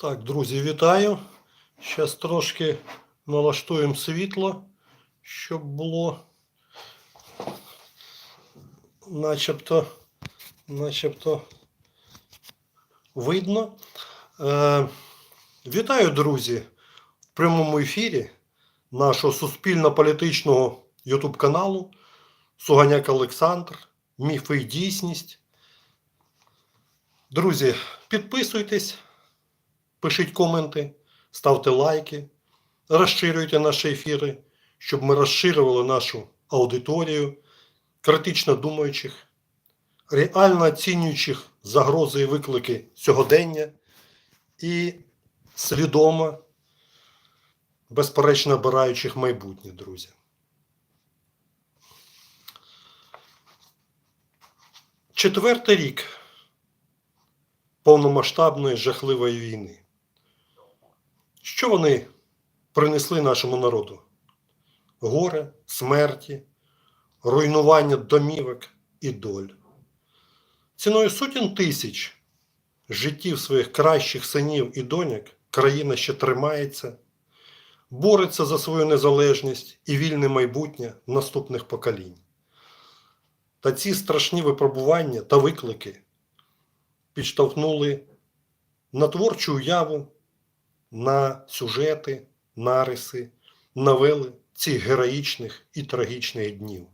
Так, друзі, вітаю. Зараз трошки налаштуємо світло, щоб було начебто, начебто видно. Е, вітаю, друзі, в прямому ефірі нашого суспільно-політичного YouTube каналу Суганяк Олександр, Міфи і дійсність. Друзі, підписуйтесь, пишіть коменти, ставте лайки, розширюйте наші ефіри, щоб ми розширювали нашу аудиторію, критично думаючих, реально оцінюючих загрози і виклики сьогодення і свідомо, безперечно, обираючих майбутнє, друзі. Четвертий рік повномасштабної жахливої війни. Що вони принесли нашому народу? Горе, смерті, руйнування домівок і доль. Ціною сотень тисяч життів своїх кращих синів і доньок країна ще тримається, бореться за свою незалежність і вільне майбутнє наступних поколінь. Та ці страшні випробування та виклики підштовхнули на творчу уяву, на сюжети, нариси, новели цих героїчних і трагічних днів.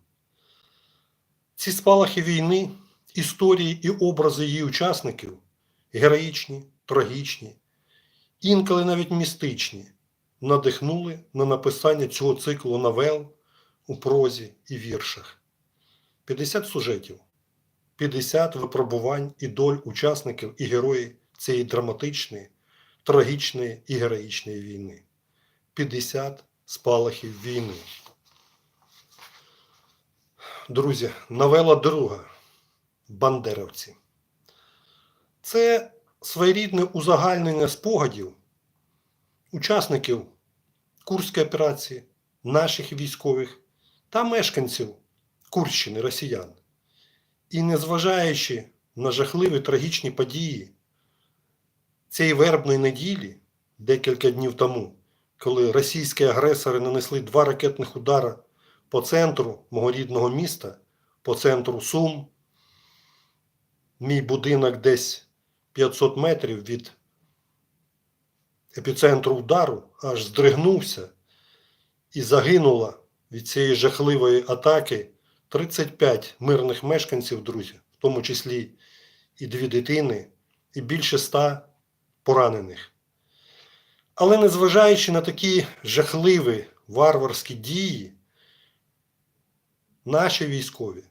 Ці спалахи війни, історії і образи її учасників героїчні, трагічні, інколи навіть містичні, надихнули на написання цього циклу новел у прозі і віршах. 50 сюжетів, 50 випробувань і доль учасників і героїв цієї драматичної, трагічної і героїчної війни. 50 спалахів війни. Друзі, новела друга Бандеровці. Це своєрідне узагальнення спогадів учасників Курської операції, наших військових та мешканців Курщини росіян. І незважаючи на жахливі трагічні події цієї вербної неділі, декілька днів тому, коли російські агресори нанесли два ракетних удара по центру мого рідного міста, по центру Сум, мій будинок десь 500 метрів від епіцентру удару аж здригнувся і загинула від цієї жахливої атаки 35 мирних мешканців, друзі, в тому числі і дві дитини, і більше ста поранених. Але незважаючи на такі жахливі варварські дії, наші військові,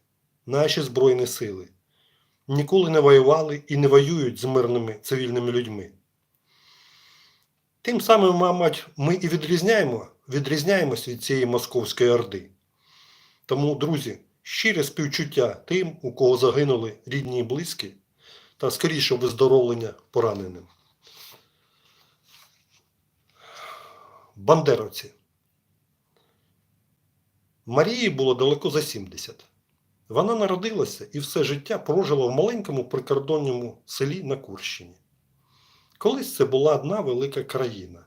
наші Збройні сили ніколи не воювали і не воюють з мирними цивільними людьми. Тим самим, мабуть, ми і відрізняємо, відрізняємося від цієї московської орди. Тому, друзі, щире співчуття тим, у кого загинули рідні і близькі, та скоріше виздоровлення пораненим. Бандеровці. Марії було далеко за 70. Вона народилася і все життя прожила в маленькому прикордонному селі на Курщині. Колись це була одна велика країна.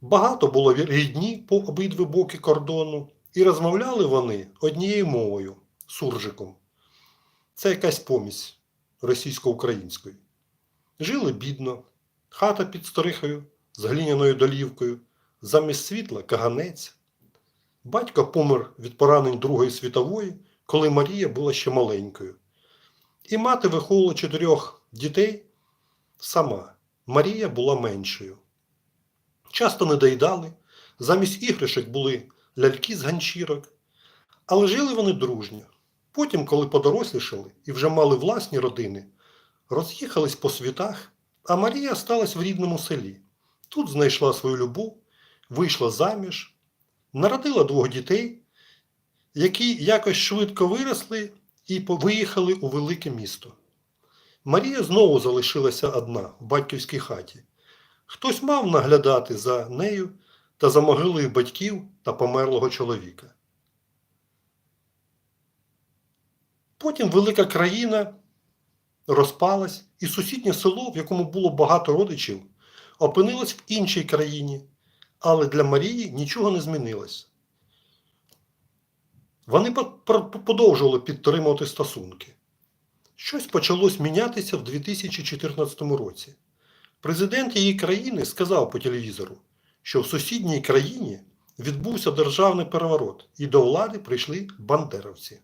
Багато було рідні по обидві боки кордону, і розмовляли вони однією мовою суржиком. Це якась помість російсько-української. Жили бідно, хата під сторихою з глиняною долівкою, замість світла каганець. Батько помер від поранень Другої світової, коли Марія була ще маленькою. І мати виховувала чотирьох дітей сама. Марія була меншою. Часто не доїдали, замість іграшок були ляльки з ганчірок. Але жили вони дружньо. Потім, коли подорослішали і вже мали власні родини, роз'їхались по світах, а Марія сталася в рідному селі. Тут знайшла свою любов, вийшла заміж, народила двох дітей, які якось швидко виросли і виїхали у велике місто. Марія знову залишилася одна в батьківській хаті. Хтось мав наглядати за нею та за могилою батьків та померлого чоловіка. Потім велика країна розпалась, і сусіднє село, в якому було багато родичів, опинилось в іншій країні, але для Марії нічого не змінилось. Вони по- про- подовжували підтримувати стосунки. Щось почалось мінятися в 2014 році. Президент її країни сказав по телевізору, що в сусідній країні відбувся державний переворот, і до влади прийшли бандеровці.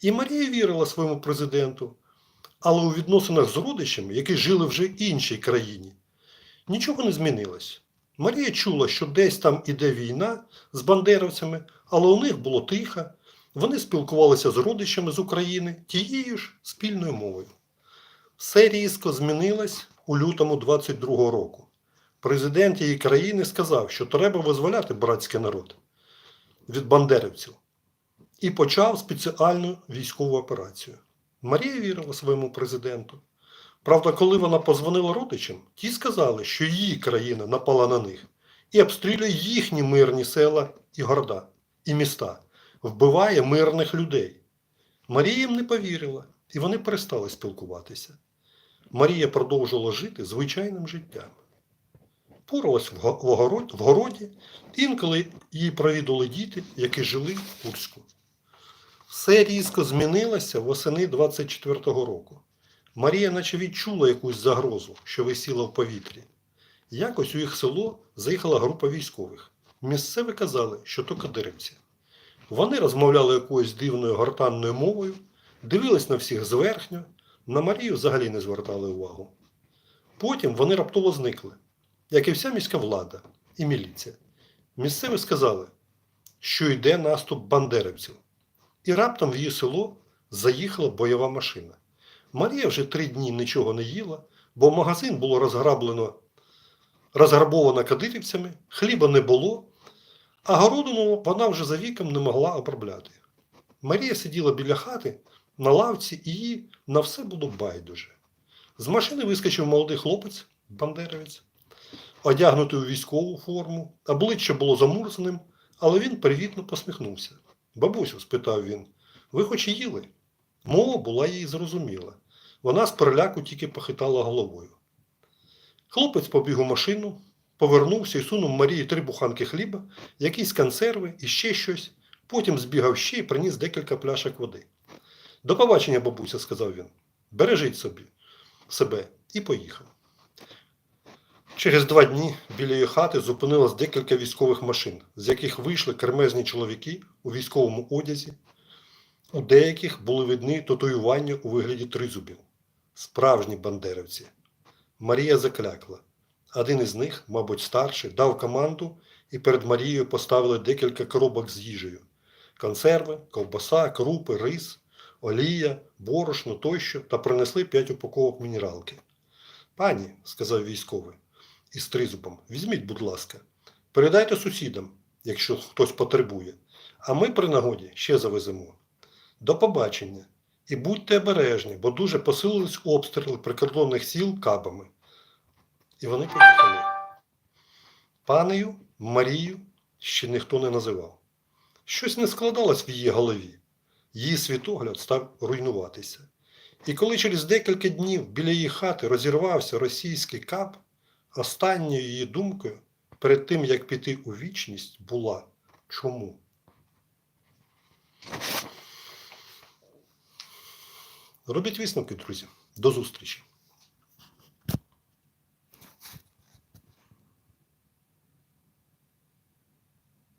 І Марія вірила своєму президенту, але у відносинах з родичами, які жили вже іншій країні, нічого не змінилось. Марія чула, що десь там іде війна з бандеровцями, але у них було тихо. Вони спілкувалися з родичами з України тією ж спільною мовою. Все різко змінилось у лютому 22-го року. Президент її країни сказав, що треба визволяти братський народ від бандерівців і почав спеціальну військову операцію. Марія вірила своєму президенту. Правда, коли вона позвонила родичам, ті сказали, що її країна напала на них і обстрілює їхні мирні села і города, і міста, вбиває мирних людей. Марія їм не повірила, і вони перестали спілкуватися. Марія продовжувала жити звичайним життям. Поралась в го- в огород- в городі, інколи її провідали діти, які жили в Курську. Все різко змінилося восени 24-го року. Марія наче відчула якусь загрозу, що висіла в повітрі. Якось у їх село заїхала група військових. Місцеві казали, що то кадирівці. Вони розмовляли якоюсь дивною гортанною мовою, дивились на всіх зверхньо, на Марію взагалі не звертали увагу. Потім вони раптово зникли, як і вся міська влада і міліція. Місцеві сказали, що йде наступ бандерівців. І раптом в її село заїхала бойова машина. Марія вже три дні нічого не їла, бо магазин було розграблено, розграбовано кадирівцями, хліба не було, а городину вона вже за віком не могла обробляти. Марія сиділа біля хати на лавці і їй на все було байдуже. З машини вискочив молодий хлопець, бандеровець, одягнутий у військову форму, обличчя було замурзаним, але він привітно посміхнувся. Бабусю, спитав він, ви хоч і їли? Мова була їй зрозуміла. Вона з переляку тільки похитала головою. Хлопець побіг у машину, повернувся і сунув Марії три буханки хліба, якісь консерви і ще щось. Потім збігав ще і приніс декілька пляшок води. До побачення, бабуся, сказав він. Бережіть собі себе і поїхав. Через два дні біля її хати зупинилось декілька військових машин, з яких вийшли кремезні чоловіки у військовому одязі. У деяких були видні татуювання у вигляді тризубів. Справжні бандерівці. Марія заклякла. Один із них, мабуть, старший, дав команду і перед Марією поставили декілька коробок з їжею: консерви, ковбаса, крупи, рис, олія, борошно тощо та принесли п'ять упаковок мінералки. Пані, сказав військовий із тризубом, візьміть, будь ласка, передайте сусідам, якщо хтось потребує, а ми при нагоді ще завеземо. До побачення. І будьте обережні, бо дуже посилились обстріли прикордонних сіл кабами. І вони поїхали. Панею Марію ще ніхто не називав. Щось не складалось в її голові. Її світогляд став руйнуватися. І коли через декілька днів біля її хати розірвався російський кап, останньою її думкою перед тим, як піти у вічність, була чому? Робіть висновки, друзі. До зустрічі!